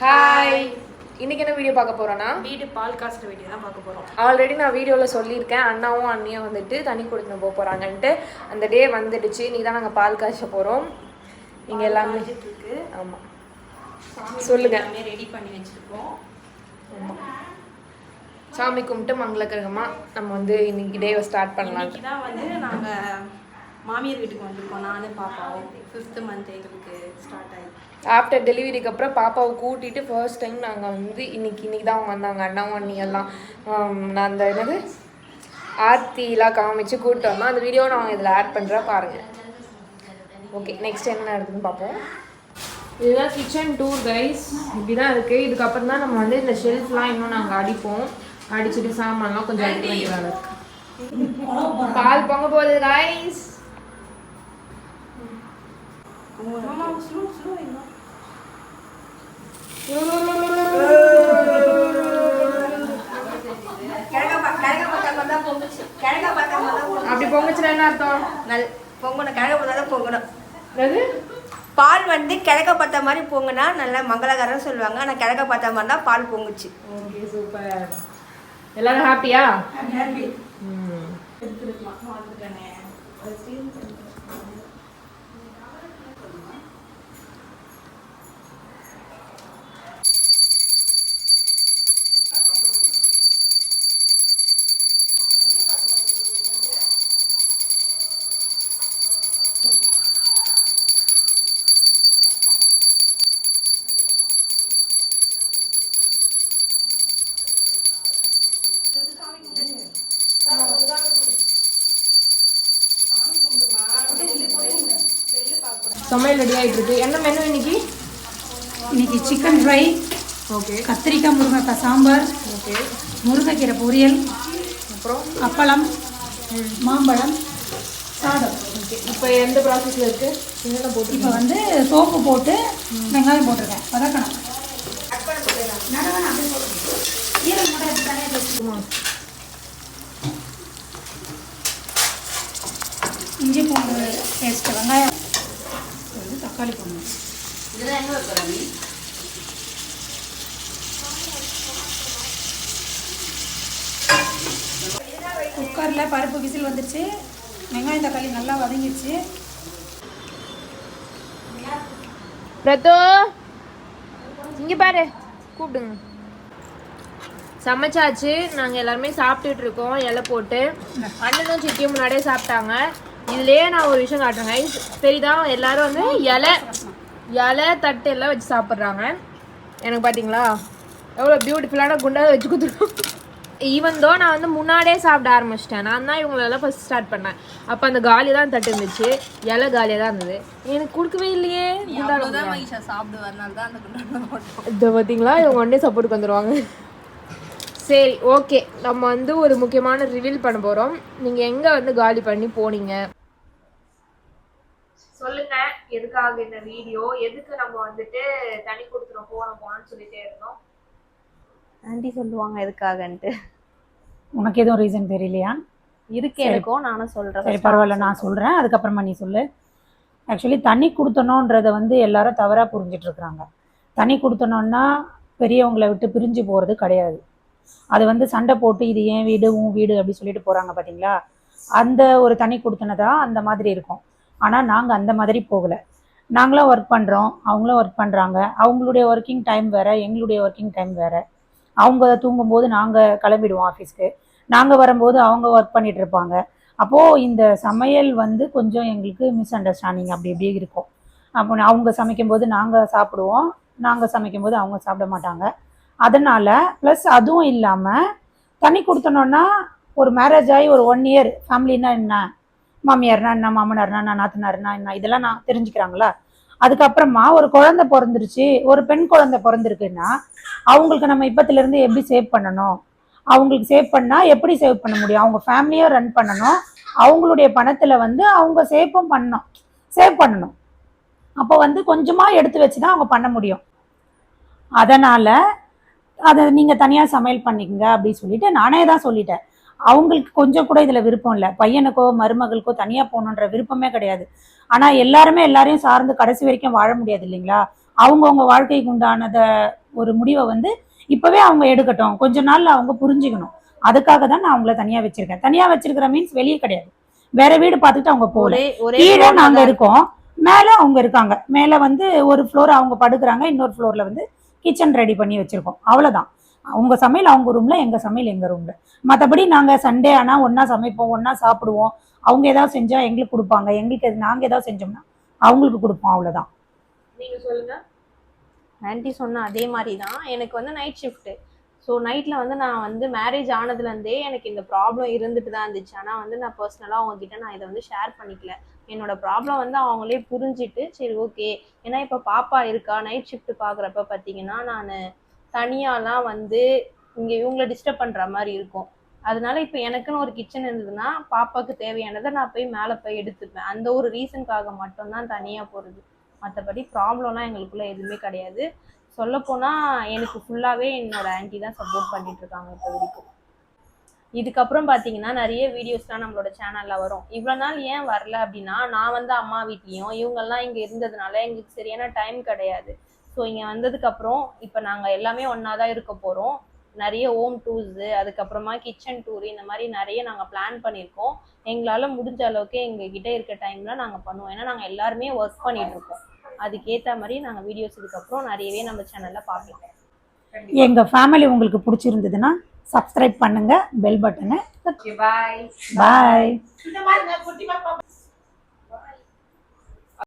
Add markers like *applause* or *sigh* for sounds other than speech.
Hi இன்னைக்கு என்ன video பார்க்க போறோம்னா? வீடு பால் காசுற வீடியோ தான் பார்க்க போகிறோம் ஆல்ரெடி நான் வீடியோவில் சொல்லியிருக்கேன். அண்ணாவும் அண்ணியும் வந்துட்டு தண்ணி கொடுத்துன்னு போக போகிறாங்கன்ட்டு அந்த டே வந்துடுச்சு. இன்னைக்கு தான் நாங்கள் பால் காய்ச்ச போகிறோம் நீங்கள் எல்லாமே இருக்கு. சாமி சொல்லுங்க. ரெடி பண்ணி வச்சிருக்கோம். சாமி கும்பிட்டு மங்களகரகமாக நம்ம வந்து இன்னைக்கு டேவை ஸ்டார்ட் பண்ணலாம். தான் வந்து நாங்கள் மாமியார் வீட்டுக்கு வந்திருக்கோம். நானும் பாப்பாவும். ஃபிஃப்த் மந்த் எங்களுக்கு ஸ்டார்ட் ஆகி ஆஃப்டர் டெலிவரிக்கு அப்புறம் பாப்பாவை கூட்டிட்டு ஃபர்ஸ்ட் டைம் நாங்கள் வந்து இன்னைக்கு இன்னைக்கு தான் அவங்க வந்தாங்க. அண்ணாவும் அண்ணி எல்லாம் ஆம், நான் அந்த என்னது ஆர்த்திலாம் காமிச்சு கூப்பிட்டு வந்தோம். அந்த வீடியோ நான் இதில் ஆட் பண்ணுறேன் பாருங்கள் ஓகே நெக்ஸ்ட் என்ன நடக்குதுன்னு பார்ப்போம். இதுதான் கிச்சன் டூர் கைஸ் இப்படி தான் இருக்குது இதுக்கப்புறம் தான் நம்ம வந்து இந்த ஷெல்ஃப்லாம் இன்னும் நாங்கள் அடிப்போம். அடிச்சுட்டு சாமான்லாம் கொஞ்சம் அடிக்க வேண்டிய வேலை இருக்கு. *laughs* பால் பொங்க போகுது கைஸ் மாமா ஸ்லோ ஸ்லோ என்ன அப்படி பொங்குச்சுன்னா என்ன அர்த்தம் நல் பொங்கணும் கிழக்க பார்த்தா தான் பொங்கணும் பால் வந்து கிழக்க பார்த்த மாதிரி பொங்குனா நல்லா மங்களகரம் சொல்லுவாங்க ஆனால் கிழக்க பார்த்த மாதிரி தான் பால் பொங்குச்சு ஓகே சூப்பர் எல்லாரும் ஹாப்பியா சமையல் ரெடி ஆயிட்டு இருக்கு என்ன மெனு இன்னைக்கு? இன்னைக்கு சிக்கன் ஃப்ரை ஓகே கத்திரிக்காய் முருங்கைக்காய் சாம்பார் ஓகே முருங்கைக்கீரை பொரியல் அப்புறம்? அப்பளம் மாம்பழம் சாதம். ஓகே இப்போ எந்த ப்ராசஸ்ல இருக்கு? என்னென்ன போட்டு இப்போ வந்து சோப்பு போட்டு வெங்காயம் போட்டிருக்கேன். வதக்கணும். இஞ்சி பூண்டு பேஸ்ட் வெங்காயம் தக்காளி போடணும். குக்கரில் பருப்பு விசில் வந்துருச்சு. வெங்காயம் தக்காளி நல்லா வதங்கிடுச்சு பிரதோ இங்க பாரு கூப்பிடுங்க. சமைச்சாச்சு. நாங்கள் எல்லாருமே சாப்பிட்டுட்டு இருக்கோம். இலை போட்டு. அண்ணனும் சித்தியும் முன்னாடியே சாப்பிட்டாங்க. இதுலயே நான் ஒரு விஷயம் காட்டுறேன். தெரியுதா எல்லாரும் வந்து இலை இலை தட்டு எல்லாம் வச்சு சாப்பிட்றாங்க. எனக்கு பார்த்தீங்களா எவ்வளோ பியூட்டிஃபுல்லான குண்டாக வச்சு கொடுத்துருக்கோம் ஈவன் தோ நான் வந்து முன்னாடியே சாப்பிட ஆரம்பிச்சிட்டேன். நான் தான் இவங்களெல்லாம் ஃபர்ஸ்ட் ஸ்டார்ட் பண்ணேன். அப்போ அந்த காலி தான் தட்டு இருந்துச்சு. இலை காலியாக தான் இருந்தது. எனக்கு கொடுக்கவே இல்லையே. இதை பார்த்தீங்களா இவங்க ஒன்றே சப்போர்ட்டுக்கு வந்துடுவாங்க சரி ஓகே நம்ம வந்து ஒரு முக்கியமான ரிவீல் பண்ண போகிறோம் நீங்கள் எங்கே வந்து காலி பண்ணி போனீங்க? சொல்லுங்க எதுக்காக இந்த வீடியோ எதுக்கு நம்ம வந்துட்டு தனி கொடுத்துரும் போனோம் போனோம்னு சொல்லிட்டே இருந்தோம்? ஆண்டி சொல்லுவாங்க எதுக்காகன்ட்டு. உனக்கு எதுவும் ரீசன் தெரியலையா? இருக்கு எனக்கும் நானும் சொல்றேன் சரி பரவாயில்ல நான் சொல்கிறேன் அதுக்கப்புறமா நீ சொல்லு. ஆக்சுவலி தண்ணி கொடுத்தணுன்றதை வந்து எல்லாரும் தவறாக புரிஞ்சிட்டு இருக்கிறாங்க. தண்ணி கொடுத்தணுன்னா பெரியவங்களை விட்டு பிரிஞ்சு போகிறது கிடையாது. அது வந்து சண்டை போட்டு இது ஏன் வீடு உன் வீடு அப்படி சொல்லிட்டு போகிறாங்க பார்த்தீங்களா அந்த ஒரு தனி கொடுத்தனதா அந்த மாதிரி இருக்கும். ஆனால் நாங்கள் அந்த மாதிரி போகலை. நாங்களும் ஒர்க் பண்ணுறோம் அவங்களும் ஒர்க் பண்ணுறாங்க அவங்களுடைய ஒர்க்கிங் டைம் வேறு எங்களுடைய ஒர்க்கிங் டைம் வேறு. அவங்க தூங்கும்போது நாங்கள் கிளம்பிடுவோம் ஆஃபீஸ்க்கு நாங்கள் வரும்போது அவங்க ஒர்க் பண்ணிட்டு இருப்பாங்க. அப்போது இந்த சமையல் வந்து கொஞ்சம் எங்களுக்கு மிஸ் அண்டர்ஸ்டாண்டிங் அப்படி இப்படி இருக்கும். அப்போ அவங்க சமைக்கும்போது நாங்கள் சாப்பிடுவோம் நாங்கள் சமைக்கும்போது அவங்க சாப்பிட மாட்டாங்க. அதனால் ப்ளஸ் அதுவும் இல்லாமல் தண்ணி கொடுத்தனோன்னா ஒரு மேரேஜ் ஆகி ஒரு ஒன் இயர் ஃபேமிலின்னா என்ன? மாமியார்னா என்ன? மாமனார்னா என்ன? நாத்தனார்னா என்ன? இதெல்லாம் நான் தெரிஞ்சுக்கிறாங்களா? அதுக்கப்புறமா ஒரு குழந்தை பிறந்துருச்சு. ஒரு பெண் குழந்தை பிறந்திருக்குன்னா அவங்களுக்கு நம்ம இப்பத்துலேருந்து எப்படி சேவ் பண்ணணும்? அவங்களுக்கு சேவ் பண்ணால் எப்படி சேவ் பண்ண முடியும்? அவங்க ஃபேமிலியும் ரன் பண்ணணும். அவங்களுடைய பணத்தில் வந்து அவங்க சேஃபும் பண்ணணும். சேவ் பண்ணணும். அப்போ வந்து கொஞ்சமாக எடுத்து வச்சு தான் அவங்க பண்ண முடியும். அதனால் அதை நீங்கள் தனியாக சமையல் பண்ணிக்கங்க அப்படின்னு சொல்லிட்டு நானே தான் சொல்லிட்டேன். அவங்களுக்கு கொஞ்சம் கூட இதில் விருப்பம் இல்லை. பையனுக்கோ மருமகளுக்கோ தனியாக போகணுன்ற விருப்பமே கிடையாது. ஆனால் எல்லாருமே எல்லாரையும் சார்ந்து கடைசி வரைக்கும் வாழ முடியாது இல்லைங்களா? அவங்கவுங்க வாழ்க்கைக்கு உண்டானதை ஒரு முடிவை வந்து இப்போவே அவங்க எடுக்கட்டும். கொஞ்ச நாள்ல அவங்க புரிஞ்சுக்கணும். அதுக்காக தான் நான் அவங்கள தனியாக வச்சிருக்கேன். தனியாக வச்சிருக்கிற மீன்ஸ் வெளியே கிடையாது. வேற வீடு பார்த்துட்டு அவங்க போகல. கீழே floor ல நாங்க தான். இருக்கோம். மேல அவங்க இருக்காங்க. மேல வந்து ஒரு ஃப்ளோர் அவங்க படுக்கிறாங்க. இன்னொரு ஃப்ளோர்ல வந்து கிச்சன் ரெடி பண்ணி வச்சிருக்கோம். அவ்வளவுதான். அவங்க சமையல் அவங்க ரூம்ல எங்க சமையல் எங்க ரூம்ல மற்றபடி நாங்க சண்டே ஆனா ஒண்ணா சமைப்போம் ஒண்ணா சாப்பிடுவோம். அவங்க ஏதாவது செஞ்சா எங்களுக்கு கொடுப்பாங்க. எங்களுக்கு எது- நாங்க ஏதாவது செஞ்சோம்னா அவங்களுக்கு கொடுப்போம் அவ்வளவுதான். நீங்க சொல்லுங்க. ஆன்ட்டி சொன்ன அதே மாதிரி தான் எனக்கு வந்து நைட் ஷிஃப்ட்டு ஸோ நைட்டில் வந்து நான் வந்து மேரேஜ் ஆனதுலேருந்தே எனக்கு இந்த ப்ராப்ளம் இருந்துட்டு தான் இருந்துச்சு. ஆனால் வந்து நான் பர்சனலாக அவங்கக்கிட்ட நான் இதை வந்து ஷேர் பண்ணிக்கல. என்னோட ப்ராப்ளம் வந்து அவங்களே புரிஞ்சுட்டு சரி ஓகே ஏன்னா இப்போ பாப்பா இருக்கா? நைட் ஷிஃப்ட் பார்க்குறப்ப பார்த்தீங்கன்னா நான் தனியாலாம் வந்து இங்கே இவங்களை டிஸ்டர்ப் பண்ணுற மாதிரி இருக்கும். அதனால இப்போ எனக்குன்னு ஒரு கிச்சன் இருந்ததுன்னா பாப்பாவுக்கு தேவையானதை நான் போய் மேலே போய் எடுத்துப்பேன். அந்த ஒரு ரீசனுக்காக மட்டும்தான் தனியாக போகிறது மற்றபடி ப்ராப்ளம்லாம் எங்களுக்குள்ள எதுவுமே கிடையாது. சொல்லப்போனால் எனக்கு ஃபுல்லாகவே என்னோட ஆன்டி தான் சப்போர்ட் பண்ணிட்டு இருக்காங்க இப்போ வரைக்கும். இதுக்கப்புறம் பார்த்தீங்கன்னா நிறைய வீடியோஸ்லாம் நம்மளோட சேனலில் வரும். இவ்வளோ நாள் ஏன் வரல அப்படின்னா நான் வந்து அம்மா வீட்லேயும் இவங்கெல்லாம் இங்கே இருந்ததுனால எங்களுக்கு சரியான டைம் கிடையாது. ஸோ இங்கே வந்ததுக்கப்புறம் இப்போ நாங்கள் எல்லாமே ஒன்றா தான் இருக்க போகிறோம் நிறைய ஹோம் டூர்ஸு அதுக்கப்புறமா கிச்சன் டூர் இந்த மாதிரி நிறைய நாங்கள் பிளான் பண்ணியிருக்கோம். எங்களால் முடிஞ்ச அளவுக்கு எங்ககிட்ட இருக்க டைமில் நாங்கள் பண்ணுவோம். ஏன்னா நாங்கள் எல்லாருமே ஒர்க் பண்ணிட்டு இருக்கோம். அதுக்கேற்ற மாதிரி நாங்கள் வீடியோஸ் இதுக்கப்புறம் நிறையவே நம்ம சேனலில் பார்க்கலாம். எங்க ஃபேமிலி உங்களுக்கு பிடிச்சிருந்ததுன்னா சப்ஸ்கிரைப் பண்ணுங்க பெல் பட்டனை பாய் பாய்